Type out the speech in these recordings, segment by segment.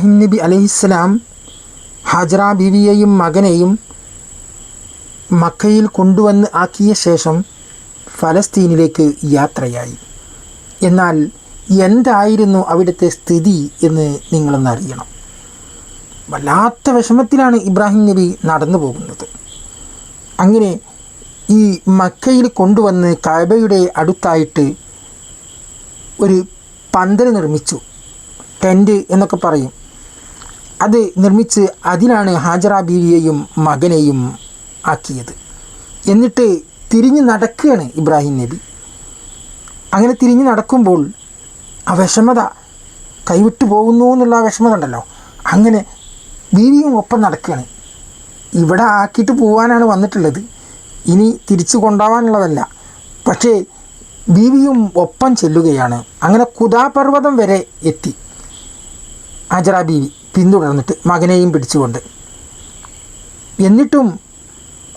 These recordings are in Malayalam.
നബി അലൈഹിസ്സലാം ഹാജറ ബിവിയെയും മകനെയും മക്കയിൽ കൊണ്ടുവന്ന് ആക്കിയ ശേഷം ഫലസ്തീനിലേക്ക് യാത്രയായി. എന്നാൽ എന്തായിരുന്നു അവിടുത്തെ സ്ഥിതി എന്ന് നിങ്ങളൊന്ന് അറിയണം. വല്ലാത്ത വിഷമത്തിലാണ് ഇബ്രാഹിം നബി നടന്നു പോകുന്നത്. അങ്ങനെ ഈ മക്കയിൽ കൊണ്ടുവന്ന് കഅബയുടെ അടുത്തായിട്ട് ഒരു പന്തൽ നിർമ്മിച്ചു. ടെന്റ് എന്നൊക്കെ പറയും. അത് നിർമ്മിച്ച് അതിനാണ് ഹാജറ ബീവിയെയും മകനെയും ആക്കിയത്. എന്നിട്ട് തിരിഞ്ഞ് നടക്കുകയാണ് ഇബ്രാഹിം നബി. അങ്ങനെ തിരിഞ്ഞ് നടക്കുമ്പോൾ ആ വിഷമത കൈവിട്ടു പോകുന്നു എന്നുള്ള ആ വിഷമത ഉണ്ടല്ലോ. അങ്ങനെ ബീവിയും ഒപ്പം നടക്കുകയാണ്. ഇവിടെ ആക്കിയിട്ട് പോകാനാണ് വന്നിട്ടുള്ളത്. ഇനി തിരിച്ചു കൊണ്ടുപോകാനുള്ളതല്ല. പക്ഷേ ബീവിയും ഒപ്പം ചെല്ലുകയാണ്. അങ്ങനെ കുതാപർവതം വരെ എത്തി. ഹാജറ ബീവി. പിന്തുടർന്നിട്ട് മകനെയും പിടിച്ചുകൊണ്ട്. എന്നിട്ടും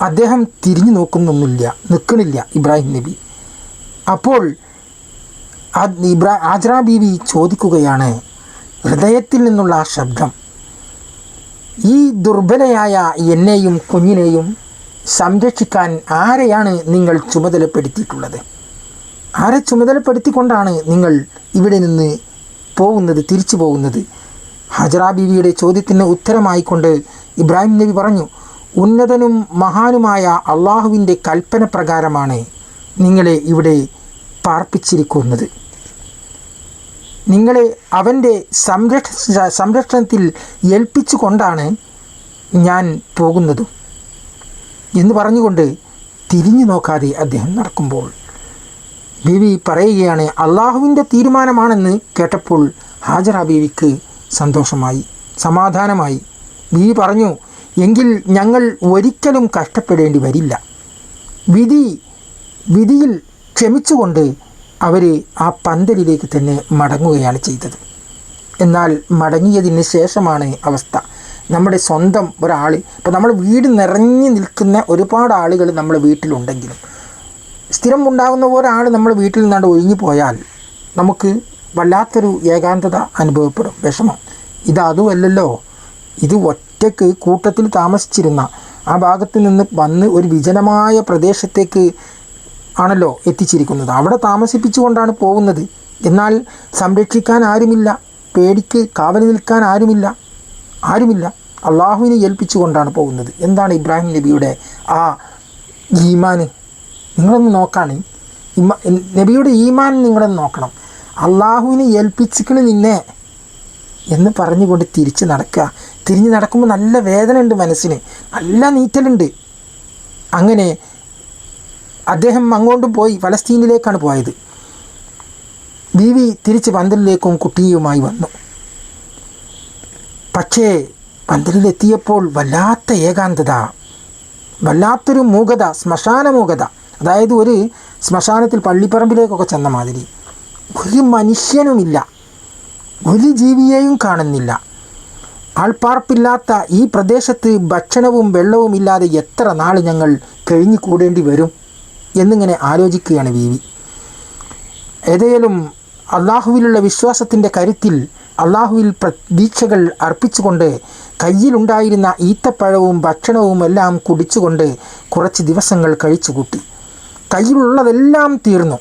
അദ്ദേഹം തിരിഞ്ഞു നോക്കുന്നൊന്നുമില്ല. നിൽക്കണില്ല ഇബ്രാഹിം നബി. അപ്പോൾ ഇബ്രാ ആജ്ര ബീവി ചോദിക്കുകയാണ് ഹൃദയത്തിൽ നിന്നുള്ള ആ ശബ്ദം ഈ ദുർബലയായ എന്നെയും കുഞ്ഞിനെയും സംരക്ഷിക്കാൻ ആരെയാണ് നിങ്ങൾ ചുമതലപ്പെടുത്തിയിട്ടുള്ളത്? ആരെ ചുമതലപ്പെടുത്തിക്കൊണ്ടാണ് നിങ്ങൾ ഇവിടെ നിന്ന് പോകുന്നത് തിരിച്ചു പോകുന്നത്? ഹജറ ബീവിയുടെ ചോദ്യത്തിന് ഉത്തരമായിക്കൊണ്ട് ഇബ്രാഹിം നബി പറഞ്ഞു ഉന്നതനും മഹാനുമായ അള്ളാഹുവിന്റെ കൽപ്പന പ്രകാരമാണ് നിങ്ങളെ ഇവിടെ പാർപ്പിച്ചിരിക്കുന്നത്. നിങ്ങളെ അവന്റെ സംരക്ഷ സംരക്ഷണത്തിൽ ഏൽപ്പിച്ചുകൊണ്ടാണ് ഞാൻ പോകുന്നതും. എന്ന് പറഞ്ഞുകൊണ്ട് തിരിഞ്ഞു നോക്കാതെ അദ്ദേഹം നടക്കുമ്പോൾ ബീവി പറയുകയാണ് അള്ളാഹുവിന്റെ തീരുമാനമാണെന്ന് കേട്ടപ്പോൾ ഹാജറ ബീവിക്ക് സന്തോഷമായി സമാധാനമായി. നീ പറഞ്ഞു എങ്കിൽ ഞങ്ങൾ ഒരിക്കലും കഷ്ടപ്പെടേണ്ടി വരില്ല. വിധി വിധിയിൽ ക്ഷമിച്ചുകൊണ്ട് അവർ ആ പന്തലിലേക്ക് തന്നെ മടങ്ങുകയാണ് ചെയ്തത്. എന്നാൽ മടങ്ങിയതിന് ശേഷമാണ് അവസ്ഥ. നമ്മുടെ സ്വന്തം ഒരാൾ ഇപ്പോൾ നമ്മൾ വീട് നിറഞ്ഞു നിൽക്കുന്ന ഒരുപാട് ആളുകൾ നമ്മുടെ വീട്ടിലുണ്ടെങ്കിലും സ്ഥിരം ഉണ്ടാകുന്ന ഒരാൾ നമ്മൾ വീട്ടിൽ നിന്നാണ്ട് ഒഴിഞ്ഞു പോയാൽ നമുക്ക് വല്ലാത്തൊരു ഏകാന്തത അനുഭവപ്പെടും. വിഷമം. ഇത് അതുമല്ലല്ലോ. ഇത് ഒറ്റയ്ക്ക് കൂട്ടത്തിൽ താമസിച്ചിരുന്ന ആ ഭാഗത്ത് നിന്ന് വന്ന് ഒരു വിജനമായ പ്രദേശത്തേക്ക് ആണല്ലോ എത്തിച്ചിരിക്കുന്നത്. അവിടെ താമസിപ്പിച്ചുകൊണ്ടാണ് പോകുന്നത്. എന്നാൽ സംരക്ഷിക്കാൻ ആരുമില്ല. പേടിക്ക് കാവൽ നിൽക്കാൻ ആരുമില്ല. ആരുമില്ല. അള്ളാഹുവിനെ ഏൽപ്പിച്ചുകൊണ്ടാണ് പോകുന്നത്. എന്താണ് ഇബ്രാഹിം നബിയുടെ ആ ഈമാന്? നിങ്ങളൊന്ന് നോക്കാണ്. നബിയുടെ ഈമാൻ നിങ്ങളൊന്ന് നോക്കണം. അള്ളാഹുവിനെ ഏൽപ്പിച്ചിക്കണ് നിന്നെ എന്ന് പറഞ്ഞുകൊണ്ട് തിരിച്ച് നടക്കുക. തിരിഞ്ഞ് നടക്കുമ്പോൾ നല്ല വേദന ഉണ്ട് മനസ്സിന്. നല്ല നീറ്റലുണ്ട്. അങ്ങനെ അദ്ദേഹം അങ്ങോട്ടും പോയി ഫലസ്തീനിലേക്കാണ് പോയത്. ബീവി തിരിച്ച് പന്തലിലേക്കും കുട്ടിയുമായി വന്നു. പക്ഷേ പന്തലിലെത്തിയപ്പോൾ വല്ലാത്ത ഏകാന്തത വല്ലാത്തൊരു മൂകത ശ്മശാന മൂകത. അതായത് ഒരു ശ്മശാനത്തിൽ പള്ളിപ്പറമ്പിലേക്കൊക്കെ ചെന്ന മാതിരി. ഒരു മനുഷ്യനുമില്ല. ഒരു ജീവിയെയും കാണുന്നില്ല. ആൾപ്പാർപ്പില്ലാത്ത ഈ പ്രദേശത്ത് ഭക്ഷണവും വെള്ളവും ഇല്ലാതെ എത്ര നാൾ ഞങ്ങൾ കഴിഞ്ഞു കൂടേണ്ടി വരും എന്നിങ്ങനെ ആലോചിക്കുകയാണ് വി വി ഏതായാലും അള്ളാഹുവിലുള്ള വിശ്വാസത്തിന്റെ കരുത്തിൽ അള്ളാഹുവിൽ പ്രതീക്ഷകൾ അർപ്പിച്ചുകൊണ്ട് കയ്യിലുണ്ടായിരുന്ന ഈത്തപ്പഴവും ഭക്ഷണവും എല്ലാം കുടിച്ചുകൊണ്ട് കുറച്ച് ദിവസങ്ങൾ കഴിച്ചുകൂട്ടി. കയ്യിലുള്ളതെല്ലാം തീർന്നു.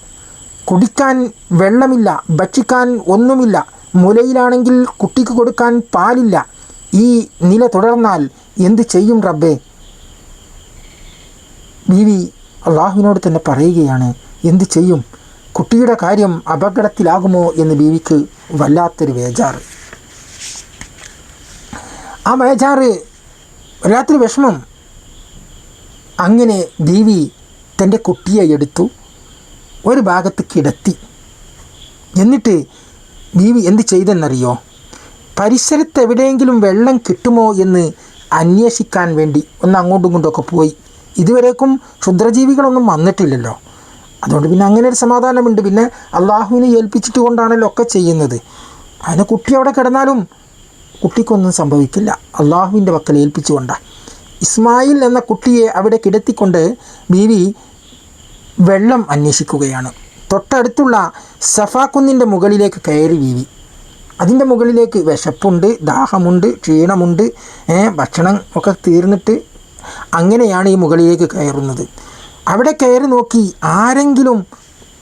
കുടിക്കാൻ വെള്ളമില്ല ഭക്ഷിക്കാൻ ഒന്നുമില്ല. മുലയിലാണെങ്കിൽ കുട്ടിക്ക് കൊടുക്കാൻ പാലില്ല. ഈ നില തുടർന്നാൽ എന്ത് ചെയ്യും റബ്ബേ? ബീവി അള്ളാഹുവിനോട് തന്നെ പറയുകയാണ് എന്ത് ചെയ്യും? കുട്ടിയുടെ കാര്യം അപകടത്തിലാകുമോ എന്ന് ബീവിക്ക് വല്ലാത്തൊരു വേജാറ് ആ വേജാറ് വല്ലാത്തൊരു വിഷമം. അങ്ങനെ ബീവി തന്റെ കുട്ടിയെ എടുത്തു. ഒരു ഭാഗത്ത് കിടത്തി. എന്നിട്ട് ബീവി എന്ത് ചെയ്തെന്നറിയോ? പരിസരത്ത് എവിടെയെങ്കിലും വെള്ളം കിട്ടുമോ എന്ന് അന്വേഷിക്കാൻ വേണ്ടി. ഒന്ന് അങ്ങോട്ടും ഇങ്ങോട്ടുമൊക്കെ പോയി. ഇതുവരേക്കും ക്ഷുദ്രജീവികളൊന്നും വന്നിട്ടില്ലല്ലോ. അതുകൊണ്ട് പിന്നെ അങ്ങനെ ഒരു സമാധാനമുണ്ട്. പിന്നെ അള്ളാഹുവിനെ ഏൽപ്പിച്ചിട്ട് കൊണ്ടാണല്ലോ ഒക്കെ ചെയ്യുന്നത്. അതിന് കുട്ടി അവിടെ കിടന്നാലും കുട്ടിക്കൊന്നും സംഭവിക്കില്ല. അള്ളാഹുവിന്റെ പക്കൽ ഏൽപ്പിച്ചുകൊണ്ടാണ് ഇസ്മായിൽ എന്ന കുട്ടിയെ അവിടെ കിടത്തിക്കൊണ്ട് ബീവി വെള്ളം അന്വേഷിക്കുകയാണ്. തൊട്ടടുത്തുള്ള സഫാക്കുന്നിന്റെ മുകളിലേക്ക് കയറി വീവി അതിന്റെ മുകളിലേക്ക് വിശപ്പുണ്ട് ദാഹമുണ്ട് ക്ഷീണമുണ്ട് ഭക്ഷണം ഒക്കെ തീർന്നിട്ട് അങ്ങനെയാണ് ഈ മുകളിലേക്ക് കയറുന്നത്. അവിടെ കയറി നോക്കി ആരെങ്കിലും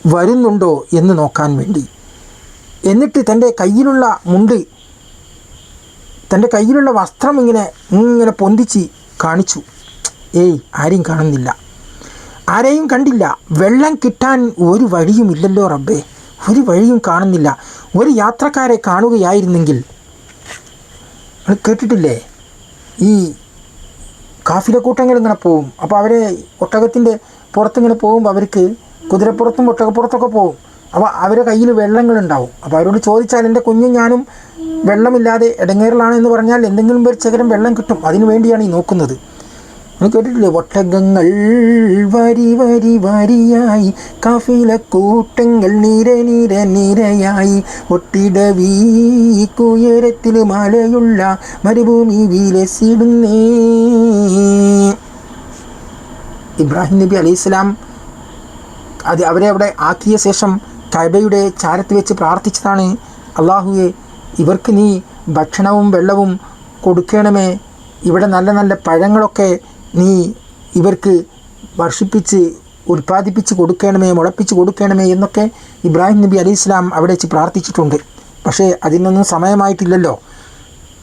വരുന്നുണ്ടോ എന്ന് നോക്കാൻ വേണ്ടി. എന്നിട്ട് തന്റെ കയ്യിലുള്ള മുണ്ട് തന്റെ കയ്യിലുള്ള വസ്ത്രം ഇങ്ങനെ ഇങ്ങനെ പൊന്തിച്ച് കാണിച്ചു. ഏയ് ആരെയും കാണുന്നില്ല. ആരെയും കണ്ടില്ല. വെള്ളം കിട്ടാൻ ഒരു വഴിയുമില്ലല്ലോ റബ്ബേ. ഒരു വഴിയും കാണുന്നില്ല. ഒരു യാത്രക്കാരെ കാണുകയായിരുന്നെങ്കിൽ. കേട്ടിട്ടില്ലേ? ഈ കാഫിലെ കൂട്ടങ്ങൾ ഇങ്ങനെ പോവും. അപ്പോൾ അവരെ ഒട്ടകത്തിന്റെ പുറത്തിങ്ങനെ പോകുമ്പോൾ അവർക്ക് കുതിരപ്പുറത്തും ഒട്ടകപ്പുറത്തൊക്കെ പോകും അപ്പോൾ അവരെ കയ്യിൽ വെള്ളങ്ങളുണ്ടാവും അപ്പോൾ അവരോട് ചോദിച്ചാൽ എന്റെ കുഞ്ഞും ഞാനും വെള്ളമില്ലാതെ ഇടങ്ങേറിലാണ് എന്ന് പറഞ്ഞാൽ എന്തെങ്കിലും ഒരു ശകരം വെള്ളം കിട്ടും. അതിനു വേണ്ടിയാണ് ഈ നോക്കുന്നത്. കേട്ടിട്ടില്ലേ? ഒട്ടകങ്ങൾ വരി വരി വരിയായി. കാഫില കൂട്ടങ്ങൾ നിര നിര നിരയായി. ഒട്ടിടവീ വീക്കുയരത്തിൽ മലയുള്ള മരുഭൂമി വിലസിടുന്നേ. ഇബ്രാഹിം നബി അലൈഹി സ്വലാം അത് അവരെ അവിടെ ആക്കിയ ശേഷം കൈബയുടെ ചാരത്ത് വെച്ച് പ്രാർത്ഥിച്ചതാണ്. അള്ളാഹുവെ ഇവർക്ക് നീ ഭക്ഷണവും വെള്ളവും കൊടുക്കണമേ. ഇവിടെ നല്ല നല്ല പഴങ്ങളൊക്കെ നീ ഇവർക്ക് വർഷിപ്പിച്ച് ഉൽപ്പാദിപ്പിച്ച് കൊടുക്കണമേ മുളപ്പിച്ച് കൊടുക്കണമേ എന്നൊക്കെ ഇബ്രാഹിം നബി അലി ഇസ്ലാം അവിടെ വെച്ച് പ്രാർത്ഥിച്ചിട്ടുണ്ട്. പക്ഷേ അതിനൊന്നും സമയമായിട്ടില്ലല്ലോ.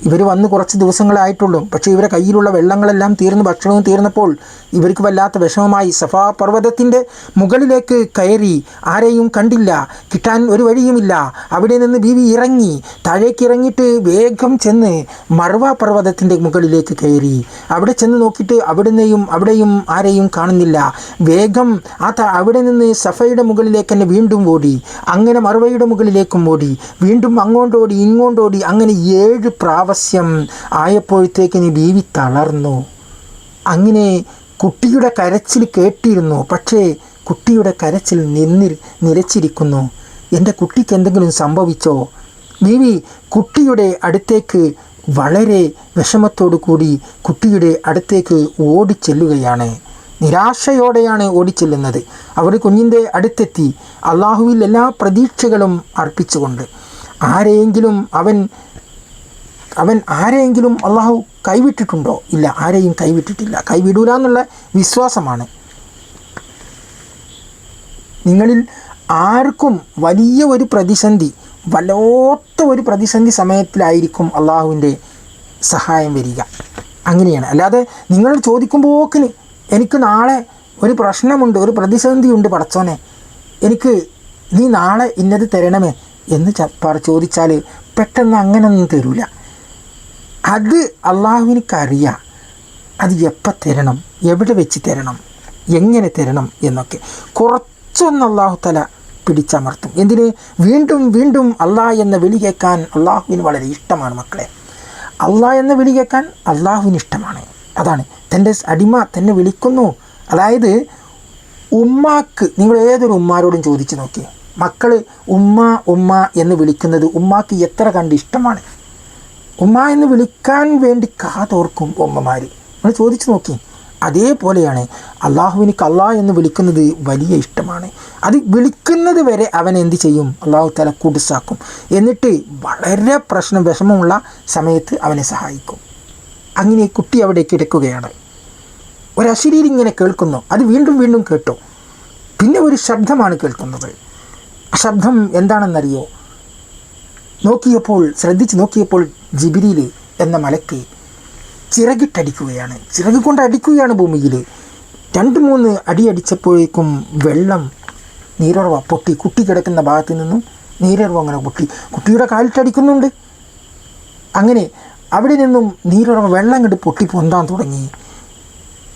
ഇവർ വന്ന് കുറച്ച് ദിവസങ്ങളായിട്ടുള്ളൂ. പക്ഷേ ഇവരെ കയ്യിലുള്ള വെള്ളങ്ങളെല്ലാം തീർന്ന് ഭക്ഷണവും തീർന്നപ്പോൾ ഇവർക്ക് വല്ലാത്ത വിഷമമായി. സഫാ പർവതത്തിന്റെ മുകളിലേക്ക് കയറി ആരെയും കണ്ടില്ല. കിട്ടാൻ ഒരു വഴിയുമില്ല. അവിടെ നിന്ന് ബീവി ഇറങ്ങി താഴേക്ക് ഇറങ്ങിയിട്ട് വേഗം ചെന്ന് മർവ പർവതത്തിന്റെ മുകളിലേക്ക് കയറി. അവിടെ ചെന്ന് നോക്കിയിട്ട് അവിടുന്നെയും അവിടെയും ആരെയും കാണുന്നില്ല. വേഗം ആ അവിടെ നിന്ന് സഫയുടെ മുകളിലേക്ക് തന്നെ വീണ്ടും ഓടി. അങ്ങനെ മറുവയുടെ മുകളിലേക്കും ഓടി. വീണ്ടും അങ്ങോട്ടോടി ഇങ്ങോട്ടോടി. അങ്ങനെ ഏഴ് പ്രാവശ്യം ആയപ്പോഴത്തേക്കിന് ബീവി തളർന്നു. അങ്ങനെ കുട്ടിയുടെ കരച്ചിൽ കേട്ടിരുന്നു. പക്ഷേ കുട്ടിയുടെ കരച്ചിൽ നിന്നി നിലച്ചിരിക്കുന്നു. എന്റെ കുട്ടിക്ക് എന്തെങ്കിലും സംഭവിച്ചോ? ബീവി കുട്ടിയുടെ അടുത്തേക്ക് വളരെ വിഷമത്തോടു കൂടി കുട്ടിയുടെ അടുത്തേക്ക് ഓടിച്ചെല്ലുകയാണ്. നിരാശയോടെയാണ് ഓടിച്ചെല്ലുന്നത്. അവർ കുഞ്ഞിന്റെ അടുത്തെത്തി. അള്ളാഹുവിൽ എല്ലാ പ്രതീക്ഷകളും അർപ്പിച്ചുകൊണ്ട്. ആരെയെങ്കിലും അവൻ അവൻ ആരെയെങ്കിലും അള്ളാഹു കൈവിട്ടിട്ടുണ്ടോ? ഇല്ല ആരെയും കൈവിട്ടിട്ടില്ല. കൈവിടൂല എന്നുള്ള വിശ്വാസമാണ്. നിങ്ങളിൽ ആർക്കും വലിയ ഒരു പ്രതിസന്ധി വല്ലാത്ത ഒരു പ്രതിസന്ധി സമയത്തിലായിരിക്കും അള്ളാഹുവിന്റെ സഹായം വരിക. അങ്ങനെയാണ്. അല്ലാതെ നിങ്ങൾ ചോദിക്കുമ്പോക്കിന് എനിക്ക് നാളെ ഒരു പ്രശ്നമുണ്ട് ഒരു പ്രതിസന്ധിയുണ്ട് പടച്ചോനെ. എനിക്ക് നീ നാളെ ഇന്നത് തരണമേ എന്ന് ചോദിച്ചാൽ പെട്ടെന്ന് അങ്ങനെയൊന്നും തരൂല. അത് അള്ളാഹുവിനിക്കറിയാം. അത് എപ്പോൾ തരണം? എവിടെ വെച്ച് തരണം? എങ്ങനെ തരണം എന്നൊക്കെ. കുറച്ചൊന്ന് അള്ളാഹു തല പിടിച്ചമർത്തും. എന്തിന്? വീണ്ടും വീണ്ടും അള്ളാഹ് എന്ന വിളി കേൾക്കാൻ അള്ളാഹുവിന് വളരെ ഇഷ്ടമാണ് മക്കളെ. അള്ളാഹ് എന്ന വിളി കേൾക്കാൻ അള്ളാഹുവിന് ഇഷ്ടമാണ് അതാണ്. തന്റെ അടിമ തന്നെ വിളിക്കുന്നു. അതായത് ഉമ്മാക്ക് നിങ്ങൾ ഏതൊരു ഉമ്മാരോടും ചോദിച്ചു നോക്കി മക്കൾ ഉമ്മ ഉമ്മ എന്ന് വിളിക്കുന്നത് ഉമ്മാക്ക് എത്ര കണ്ട് ഇഷ്ടമാണ്? ഉമ്മ എന്ന് വിളിക്കാൻ വേണ്ടി കാതോർക്കും ഉമ്മമാർ നമ്മൾ ചോദിച്ചു നോക്കി. അതേപോലെയാണ് അള്ളാഹുവിന് കല്ലാ എന്ന് വിളിക്കുന്നത് വലിയ ഇഷ്ടമാണ്. അത് വിളിക്കുന്നത് വരെ അവൻ എന്ത് ചെയ്യും? അള്ളാഹു തല കുടിസാക്കും. എന്നിട്ട് വളരെ പ്രശ്നം വിഷമമുള്ള സമയത്ത് അവനെ സഹായിക്കും. അങ്ങനെ കുട്ടി അവിടെ കിടക്കുകയാണ് ഒരു അശരീരി ഇങ്ങനെ കേൾക്കുന്നു. അത് വീണ്ടും വീണ്ടും കേട്ടു. പിന്നെ ഒരു ശബ്ദമാണ് കേൾക്കുന്നത്. ആ ശബ്ദം എന്താണെന്നറിയോ? നോക്കിയപ്പോൾ ശ്രദ്ധിച്ച് നോക്കിയപ്പോൾ ജിബിരിയിൽ എന്ന മലക്ക് ചിറകിട്ടടിക്കുകയാണ്. ചിറക് കൊണ്ട് അടിക്കുകയാണ് ഭൂമിയിൽ രണ്ട് മൂന്ന് അടി അടിച്ചപ്പോഴേക്കും വെള്ളം നീരുറവ പൊട്ടി. കുട്ടി കിടക്കുന്ന ഭാഗത്ത് നിന്നും നീരുറവ അങ്ങനെ പൊട്ടി. കുട്ടിയുടെ കാലിട്ടടിക്കുന്നുണ്ട്. അങ്ങനെ അവിടെ നിന്നും നീരുറവ വെള്ളം കണ്ട് പൊട്ടി പൊന്താൻ തുടങ്ങി.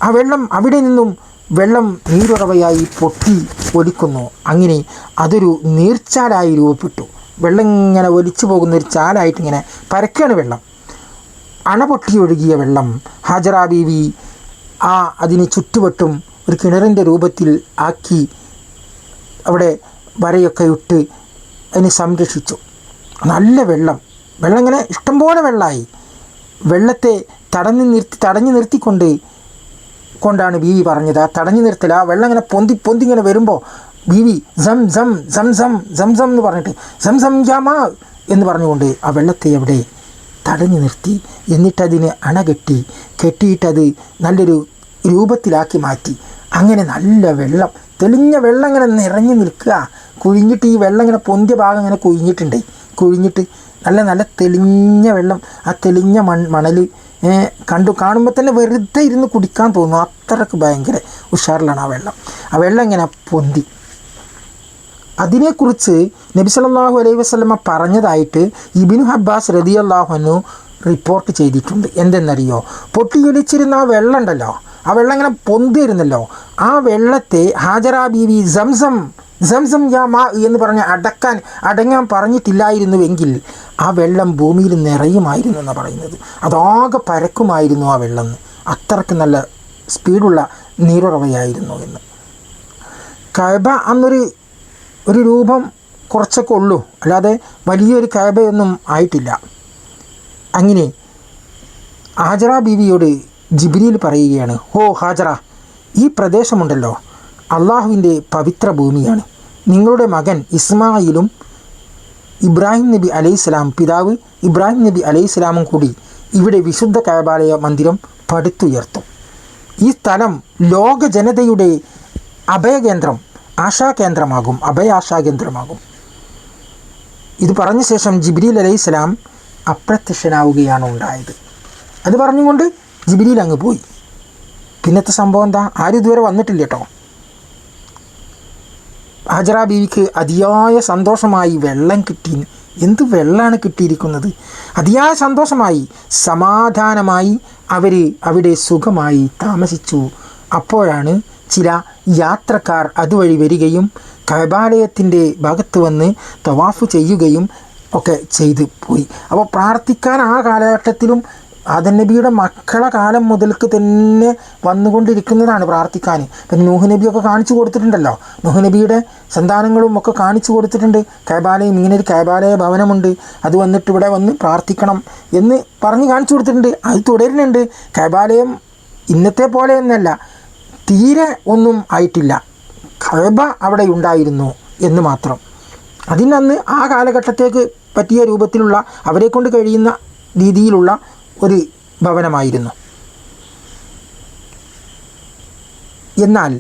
ആ വെള്ളം അവിടെ നിന്നും വെള്ളം നീരുറവയായി പൊട്ടി ഒലിക്കുന്നു. അങ്ങനെ അതൊരു നീർച്ചാലായി രൂപപ്പെട്ടു. വെള്ളം ഇങ്ങനെ ഒലിച്ചു പോകുന്ന ഒരു ചാലായിട്ട് ഇങ്ങനെ പരക്കാണ് വെള്ളം. അണപൊട്ടി ഒഴുകിയ വെള്ളം. ഹാജറ ബീവി ആ അതിന് ചുറ്റുവട്ടും ഒരു കിണറിന്റെ രൂപത്തിൽ ആക്കി അവിടെ വരയൊക്കെ ഇട്ട് അതിനെ സംരക്ഷിച്ചു. നല്ല വെള്ളം. വെള്ളം ഇങ്ങനെ ഇഷ്ടംപോലെ വെള്ളമായി വെള്ളത്തെ തടഞ്ഞു നിർത്തി തടഞ്ഞു നിർത്തിക്കൊണ്ട് കൊണ്ടാണ് ബീവി പറഞ്ഞത്. ആ തടഞ്ഞു നിർത്തൽ ആ വെള്ളം ഇങ്ങനെ പൊന്തി പൊന്തി ഇങ്ങനെ വരുമ്പോൾ ബീവി സം സം സം സം സം സം എന്ന് പറഞ്ഞിട്ട് സം സം ജാമാ എന്ന് പറഞ്ഞുകൊണ്ട് ആ വെള്ളത്തെ അവിടെ തടഞ്ഞു നിർത്തി. എന്നിട്ടതിനെ അണകെട്ടി കെട്ടിയിട്ടത് നല്ലൊരു രൂപത്തിലാക്കി മാറ്റി. അങ്ങനെ നല്ല വെള്ളം തെളിഞ്ഞ വെള്ളം ഇങ്ങനെ നിറഞ്ഞു നിൽക്കുക. കുഴിഞ്ഞിട്ട് ഈ വെള്ളം ഇങ്ങനെ പൊന്തിയ ഭാഗം ഇങ്ങനെ കുഴിഞ്ഞിട്ടുണ്ട്. കുഴിഞ്ഞിട്ട് നല്ല നല്ല തെളിഞ്ഞ വെള്ളം ആ തെളിഞ്ഞ മൺ മണൽ കണ്ടു കാണുമ്പോൾ തന്നെ വെറുതെ ഇരുന്ന് കുടിക്കാൻ തോന്നുന്നു അത്രയ്ക്ക് ഭയങ്കര ഉഷാറിലാണ് ആ വെള്ളം. ആ വെള്ളം ഇങ്ങനെ പൊന്തി. അതിനെക്കുറിച്ച് നബി സല്ലല്ലാഹു അലൈഹി വസല്ലമ പറഞ്ഞതായിട്ട് ഇബിനു ഹബ്ബാസ് റതി അള്ളാഹുനു റിപ്പോർട്ട് ചെയ്തിട്ടുണ്ട്. എന്തെന്നറിയോ? പൊട്ടിയൊലിച്ചിരുന്ന ആ വെള്ളം ഉണ്ടല്ലോ. ആ വെള്ളം ഇങ്ങനെ പൊന്തിയിരുന്നല്ലോ. ആ വെള്ളത്തെ ഹാജറ ബീവി സംസം സംസം യാ മാ എന്ന് പറഞ്ഞ് അടക്കാൻ അടങ്ങാൻ പറഞ്ഞിട്ടില്ലായിരുന്നുവെങ്കിൽ ആ വെള്ളം ഭൂമിയിൽ നിറയുമായിരുന്നു എന്നാണ് പറയുന്നത്. അതാകെ പരക്കുമായിരുന്നു ആ വെള്ളം. അത്രയ്ക്ക് നല്ല സ്പീഡുള്ള നീരുറവയായിരുന്നു എന്ന്. കഴബ അന്നൊരു ഒരു രൂപം കുറച്ചൊക്കെ ഉള്ളൂ. അല്ലാതെ വലിയൊരു കഴബയൊന്നും ആയിട്ടില്ല. അങ്ങനെ ഹാജറ ബീവിയോട് ജിബ്രീൽ പറയുകയാണ് ഓ ഹാജറ ഈ പ്രദേശമുണ്ടല്ലോ. അള്ളാഹുവിന്റെ പവിത്ര ഭൂമിയാണ്. നിങ്ങളുടെ മകൻ ഇസ്മായിലും ഇബ്രാഹിം നബി അലൈഹിസ്ലാം പിതാവ് ഇബ്രാഹിം നബി അലൈഹിസ്ലാമും കൂടി ഇവിടെ വിശുദ്ധ കഴബാലയ മന്ദിരം പടുത്തുയർത്തും. ഈ സ്ഥലം ലോക ജനതയുടെ അഭയകേന്ദ്രം. ആശാകേന്ദ്രമാകും അഭയ ആശാകേന്ദ്രമാകും ഇത് പറഞ്ഞ ശേഷം ജിബ്രീൽ അലൈഹിസ്സലാം അപ്രത്യക്ഷനാവുകയാണ് ഉണ്ടായത്. അത് പറഞ്ഞുകൊണ്ട് ജിബ്രീൽ അങ്ങ് പോയി. പിന്നത്തെ സംഭവം എന്താ? ആരും ഇതുവരെ വന്നിട്ടില്ല കേട്ടോ. ഹാജറ ബീവിക്ക് അതിയായ സന്തോഷമായി വെള്ളം കിട്ടി. എന്ത് വെള്ളമാണ് കിട്ടിയിരിക്കുന്നത്? അതിയായ സന്തോഷമായി സമാധാനമായി അവർ അവിടെ സുഖമായി താമസിച്ചു. അപ്പോഴാണ് ചില യാത്രക്കാർ അതുവഴി വരികയും കൈബാലയത്തിന്റെ ഭാഗത്ത് വന്ന് തവാഫ് ചെയ്യുകയും ഒക്കെ ചെയ്തു പോയി. അപ്പോൾ പ്രാർത്ഥിക്കാൻ ആ കാലഘട്ടത്തിലും ആദൻ നബിയുടെ മക്കളെ കാലം മുതൽക്ക് തന്നെ വന്നുകൊണ്ടിരിക്കുന്നതാണ് പ്രാർത്ഥിക്കാൻ. പിന്നെ നൂഹ് നബിയൊക്കെ കാണിച്ചു കൊടുത്തിട്ടുണ്ടല്ലോ. നൂഹ് നബിയുടെ സന്താനങ്ങളും ഒക്കെ കാണിച്ചു കൊടുത്തിട്ടുണ്ട്. കൈബാലയം ഇങ്ങനെ ഒരു കൈബാലയ ഭവനമുണ്ട്. അത് വന്നിട്ട് ഇവിടെ വന്ന് പ്രാർത്ഥിക്കണം എന്ന് പറഞ്ഞ് കാണിച്ചു കൊടുത്തിട്ടുണ്ട്. അത് തുടരുന്നുണ്ട്. കൈബാലയം ഇന്നത്തെ പോലെ പോലെയൊന്നല്ല തീരെ ഒന്നും ആയിട്ടില്ല. കഴബ അവിടെ ഉണ്ടായിരുന്നു എന്ന് മാത്രം. അതിനന്ന് ആ കാലഘട്ടത്തേക്ക് പറ്റിയ രൂപത്തിലുള്ള അവരെ കൊണ്ട് കഴിയുന്ന രീതിയിലുള്ള ഒരു ഭവനമായിരുന്നു. എന്നാൽ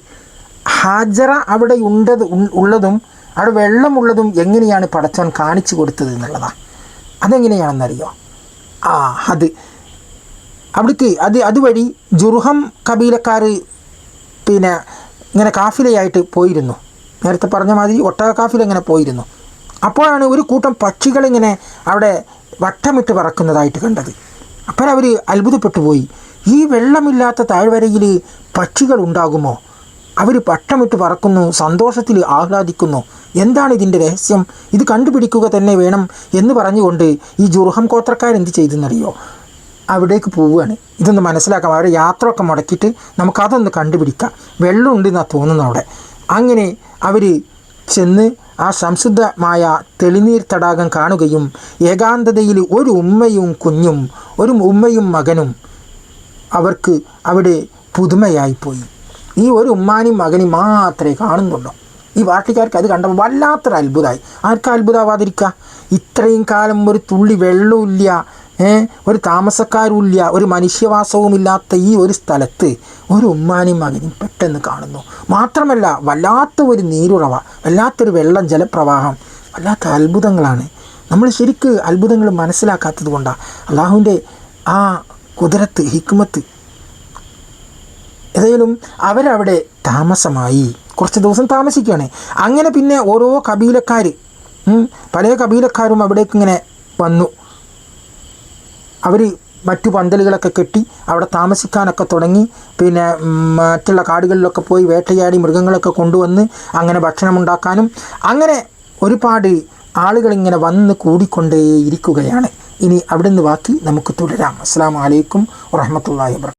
ഹാജറ അവിടെ ഉണ്ടത് ഉള്ളതും അവിടെ വെള്ളമുള്ളതും എങ്ങനെയാണ് പടച്ചവൻ കാണിച്ചു കൊടുത്തത് എന്നുള്ളതാണ് അതെങ്ങനെയാണെന്നറിയോ? ആ അത് അവിടേക്ക് അത് അതുവഴി ജുർഹം കബീലക്കാർ പിന്നെ ഇങ്ങനെ കാഫിലയായിട്ട് പോയിരുന്നു. നേരത്തെ പറഞ്ഞ മാതിരി ഒട്ടക കാഫില ഇങ്ങനെ പോയിരുന്നു. അപ്പോഴാണ് ഒരു കൂട്ടം പക്ഷികളിങ്ങനെ അവിടെ വട്ടമിട്ട് പറക്കുന്നതായിട്ട് കണ്ടത്. അപ്പോൾ അവർ അത്ഭുതപ്പെട്ടു പോയി ഈ വെള്ളമില്ലാത്ത താഴ്വരയിൽ പക്ഷികൾ ഉണ്ടാകുമോ? അവർ പട്ടമിട്ട് പറക്കുന്നു സന്തോഷത്തിൽ ആഹ്ലാദിക്കുന്നു. എന്താണ് ഇതിന്റെ രഹസ്യം? ഇത് കണ്ടുപിടിക്കുക തന്നെ വേണം എന്ന് പറഞ്ഞുകൊണ്ട് ഈ ജുർഹം ഗോത്രക്കാരെന്ത് ചെയ്തെന്നറിയോ? അവിടേക്ക് പോവുകയാണ്. ഇതൊന്ന് മനസ്സിലാക്കാം. അവരെ യാത്രയൊക്കെ മുടക്കിയിട്ട് നമുക്കതൊന്ന് കണ്ടുപിടിക്കാം. വെള്ളമുണ്ട് എന്നാണ് തോന്നുന്നത് അവിടെ. അങ്ങനെ അവർ ചെന്ന് ആ സംശുദ്ധമായ തെളിനീർ തടാകം കാണുകയും ഏകാന്തതയിൽ ഒരു ഉമ്മയും കുഞ്ഞും ഒരു ഉമ്മയും മകനും അവർക്ക് അവിടെ പുതുമയായിപ്പോയി. ഈ ഒരു ഉമ്മാനും മകനും മാത്രമേ കാണുന്നുള്ളൂ. ഈ വാട്ടിക്കാർക്ക് അത് കണ്ടപ്പോൾ വല്ലാത്തൊരു അത്ഭുതമായി ആർക്കും അത്ഭുതമാവാതിരിക്കുക? ഇത്രയും കാലം ഒരു തുള്ളി വെള്ളമില്ല ഒരു താമസക്കാരുമില്ല ഒരു മനുഷ്യവാസവുമില്ലാത്ത ഈ ഒരു സ്ഥലത്ത് ഒരു ഉമ്മാനും മകനും പെട്ടെന്ന് കാണുന്നു. മാത്രമല്ല വല്ലാത്ത ഒരു നീരുറവ വല്ലാത്തൊരു വെള്ളം ജലപ്രവാഹം വല്ലാത്ത അത്ഭുതങ്ങളാണ്. നമ്മൾ ശരിക്ക് അത്ഭുതങ്ങൾ മനസ്സിലാക്കാത്തത് കൊണ്ടാണ് അള്ളാഹുവിന്റെ ആ കുതിരത്ത് ഹിക്മത്ത് ഏതായാലും അവരവിടെ താമസമായി. കുറച്ച് ദിവസം താമസിക്കുകയാണ്. അങ്ങനെ പിന്നെ ഓരോ കബീലക്കാർ പല കബീലക്കാരും അവിടേക്ക് ഇങ്ങനെ വന്നു. അവർ മറ്റു പന്തലുകളൊക്കെ കെട്ടി അവിടെ താമസിക്കാനൊക്കെ തുടങ്ങി. പിന്നെ മറ്റുള്ള കാടുകളിലൊക്കെ പോയി വേട്ടയാടി മൃഗങ്ങളൊക്കെ കൊണ്ടുവന്ന് അങ്ങനെ ഭക്ഷണം ഉണ്ടാക്കാനും അങ്ങനെ ഒരുപാട് ആളുകളിങ്ങനെ വന്ന് കൂടിക്കൊണ്ടേയിരിക്കുകയാണ്. ഇനി അവിടുന്ന് ബാക്കി നമുക്ക് തുടരാം. അസ്സാം വലൈക്കും വറഹമത്തല്ലാ വാ